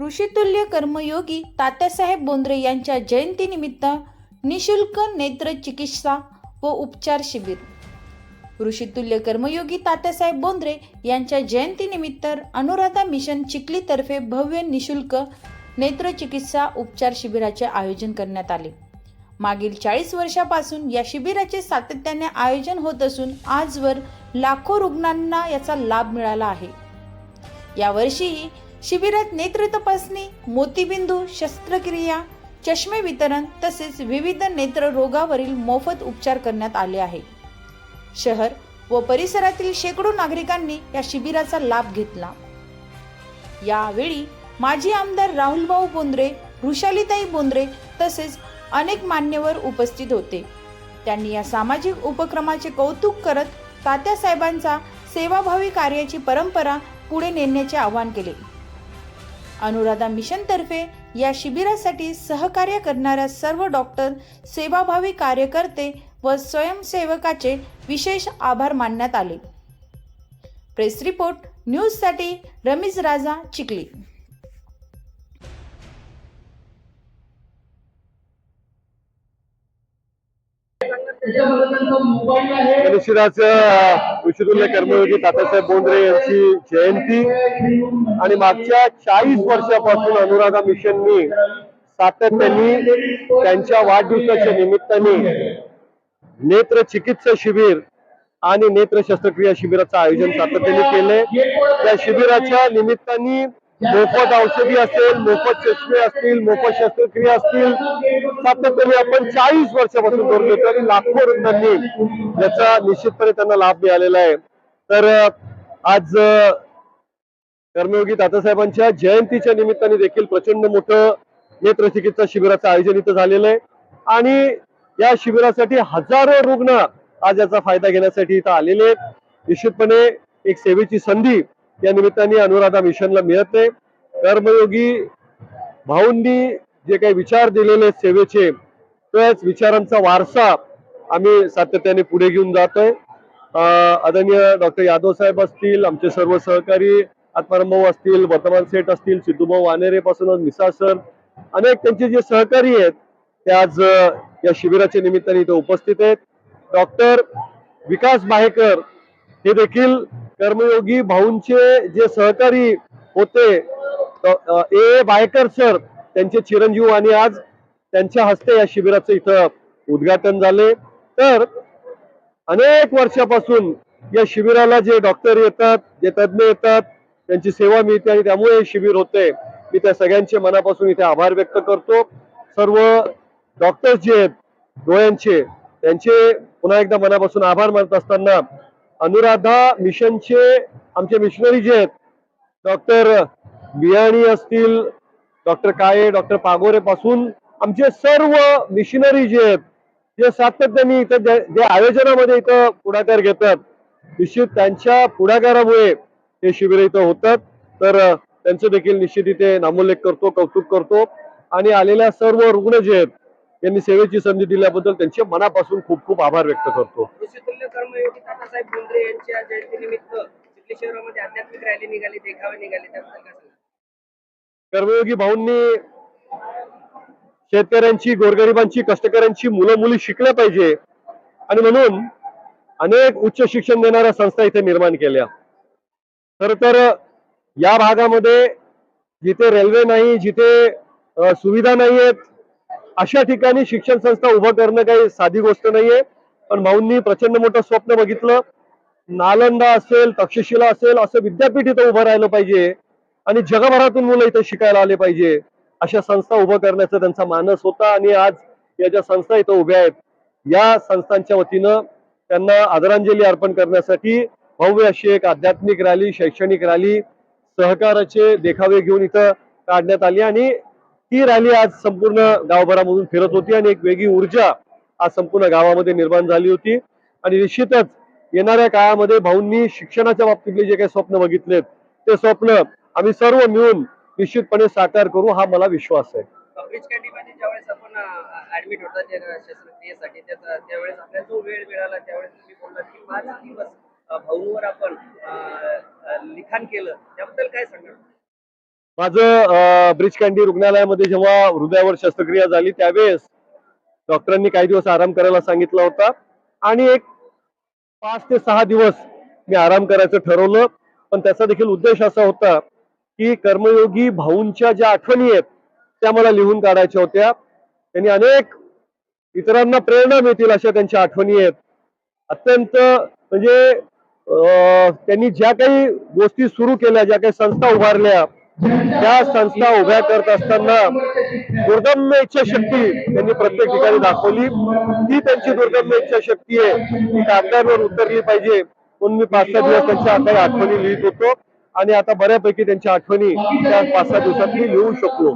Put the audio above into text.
ऋषितुल्य कर्मयोगी तात्यासाहेब बोंद्रे यांच्या जयंतीनिमित्त निशुल्क नेत्र चिकित्सा व उपचार शिबिर. ऋषितुल्य कर्मयोगी तात्यासाहेब बोंद्रे यांच्या जयंतीनिमित्त अनुराधा मिशन चिखलीतर्फे भव्य निशुल्क नेत्रचिकित्सा उपचार शिबिराचे आयोजन करण्यात आले. मागील चाळीस वर्षापासून या शिबिराचे सातत्याने आयोजन होत असून आजवर लाखो रुग्णांना याचा लाभ मिळाला आहे. यावर्षीही शिबिरात नेत्र तपासणी मोतीबिंदू शस्त्रक्रिया चष्मे वितरण तसेच विविध नेत्र रोगावरील मोफत उपचार करण्यात आले आहे. शहर व परिसरातील शेकडो नागरिकांनी या शिबिराचा लाभ घेतला. यावेळी माजी आमदार राहुलभाऊ बोंद्रे ऋषालीताई बोंद्रे तसेच अनेक मान्यवर उपस्थित होते. त्यांनी या सामाजिक उपक्रमाचे कौतुक करत तात्यासाहेबांचा सेवाभावी कार्याची परंपरा पुढे नेण्याचे आवाहन केले. अनुराधा मिशनतर्फे या शिबिरासाठी सहकार्य करणाऱ्या सर्व डॉक्टर सेवाभावी कार्यकर्ते व स्वयंसेवकाचे विशेष आभार मानण्यात आले. प्रेस रिपोर्ट न्यूजसाठी रमीज राजा चिखली. निशिराचं ऋषितुल्य कर्मयोगी तात्यासाहेब बोंद्रे यांची जयंती. आणि मागच्या चाळीस वर्षापासून अनुराधा मिशननी सातत्याने त्यांच्या वाढदिवसाच्या निमित्ताने नेत्र चिकित्सा शिबिर आणि नेत्र शस्त्रक्रिया शिबिराचं आयोजन सातत्याने केलंय. त्या शिबिराच्या निमित्ताने मोफत औषधी असेल मोफत चष्मे असतील मोफत शस्त्रक्रिया असतील. सातत्याने आपण चाळीस वर्षापासून करून देतो आणि लाखो रुग्णांनी याचा निश्चितपणे त्यांना लाभ मिळालेला आहे. तर आज कर्मयोगी तात्यासाहेबांच्या जयंतीच्या निमित्ताने देखील प्रचंड मोठं नेत्रचिकित्सा शिबिराचं आयोजन इथं झालेलं आहे. आणि या शिबिरासाठी हजारो रुग्ण आज याचा फायदा घेण्यासाठी इथं आलेले आहेत. निश्चितपणे एक सेवेची संधी या निमित्ताने अनुराधा मिशनला मिळते कर्मयोगी भाऊंनी जे काही विचार दिलेले सेवेचे त्याच विचारांचा वारसा आम्ही सातत्याने पुढे घेऊन जातोय. आदरणीय डॉक्टर यादव साहेब असतील आमचे सर्व सहकारी आत्माराम भाऊ असतील वर्तमान सेठ असतील सिद्धूभाऊ वानेरे पासून मिसा सर अनेक त्यांचे जे सहकारी आहेत ते आज या शिबिराच्या निमित्ताने इथे उपस्थित आहेत. डॉक्टर विकास बाहेकर हे देखील कर्मयोगी भाऊंचे जे सहकारी होते ए. बायकर सर त्यांचे चिरंजीव आणि आज त्यांच्या हस्ते या शिबिराचं इथं उद्घाटन झाले. तर अनेक वर्षापासून या शिबिराला जे डॉक्टर येतात जे तज्ज्ञ येतात त्यांची सेवा मिळते आणि त्यामुळे हे शिबिर होते. मी त्या सगळ्यांचे मनापासून इथे आभार व्यक्त करतो. सर्व डॉक्टर्स जे आहेत डोळ्यांचे त्यांचे पुन्हा एकदा मनापासून आभार मानत असताना अनुराधा मिशनचे आमचे मिशनरी जे आहेत डॉक्टर बियाणी असतील डॉक्टर काळे डॉक्टर पागोरे पासून आमचे सर्व मिशनरी जे आहेत जे सातत्याने इथं जे आयोजनामध्ये इथं पुढाकार घेतात निश्चित त्यांच्या पुढाकारामुळे हे शिबिर इथं होतात. तर त्यांचं देखील निश्चित इथे नामोल्लेख करतो कौतुक करतो. आणि आलेल्या सर्व रुग्ण जे आहेत यांनी सेवेची संधी दिल्याबद्दल त्यांचे मनापासून खूप खूप आभार व्यक्त करतो. कर्मयोगी भाऊंनी शेतकऱ्यांची गोरगरिबांची कष्टकऱ्यांची मुलं मुली शिकल्या पाहिजे. आणि म्हणून अनेक उच्च शिक्षण देणाऱ्या संस्था इथे निर्माण केल्या. खर तर या भागामध्ये जिथे रेल्वे नाही जिथे सुविधा नाही आहेत अशा ठिकाणी शिक्षण संस्था उभं करणं काही साधी गोष्ट नाहीये. पण भाऊंनी प्रचंड मोठं स्वप्न बघितलं. नालंदा असेल तक्षशिला असेल असं विद्यापीठ इथं उभं राहिलं पाहिजे. आणि जगभरातून मुलं इथं शिकायला आले पाहिजे. अशा संस्था उभं करण्याचा त्यांचा मानस होता आणि आज या ज्या संस्था इथं उभ्या आहेत या संस्थांच्या वतीनं त्यांना आदरांजली अर्पण करण्यासाठी भव्य अशी एक आध्यात्मिक रॅली शैक्षणिक रॅली सहकाराचे देखावे घेऊन इथं काढण्यात आली आणि ती रॅली आज संपूर्ण गावभरामधून फिरत होती आणि एक वेगळी ऊर्जा आज संपूर्ण गावामध्ये निर्माण झाली होती. आणि निश्चितच येणाऱ्या काळामध्ये भाऊंनी शिक्षणाच्या बाबतीतले जे काही स्वप्न बघितलेत ते स्वप्न आम्ही सर्व मिळून निश्चितपणे साकार करू हा मला विश्वास आहे. आपण ऍडमिट लिखाण केलं. त्याबद्दल काय सांगाल? माझं ब्रिज कँडी रुग्णालयामध्ये जेव्हा हृदयावर शस्त्रक्रिया झाली त्यावेळेस डॉक्टरांनी काही दिवस आराम करायला सांगितला होता. आणि एक पाच ते सहा दिवस मी आराम करायचं ठरवलं. पण त्याचा देखील उद्देश असा होता की कर्मयोगी भाऊंच्या ज्या आठवणी आहेत त्या मला लिहून काढायच्या होत्या. त्यांनी अनेक इतरांना प्रेरणा मिळतील अशा त्यांच्या आठवणी आहेत. अत्यंत म्हणजे अं, त्यांनी ज्या काही गोष्टी सुरू केल्या ज्या काही संस्था उभारल्या त्या संस्था उभ्या करत असताना दुर्दम्य इच्छाशक्ती त्यांनी प्रत्येक ठिकाणी दाखवली. ती त्यांची दुर्दम्य इच्छाशक्ती आहे. ती कागदांवर उतरली पाहिजे. म्हणून मी पाच सहा दिवस त्यांच्या आता आठवणी लिहित होतो. आणि आता बऱ्यापैकी त्यांच्या आठवणी त्या पाच सहा दिवसात मी लिहू शकलो.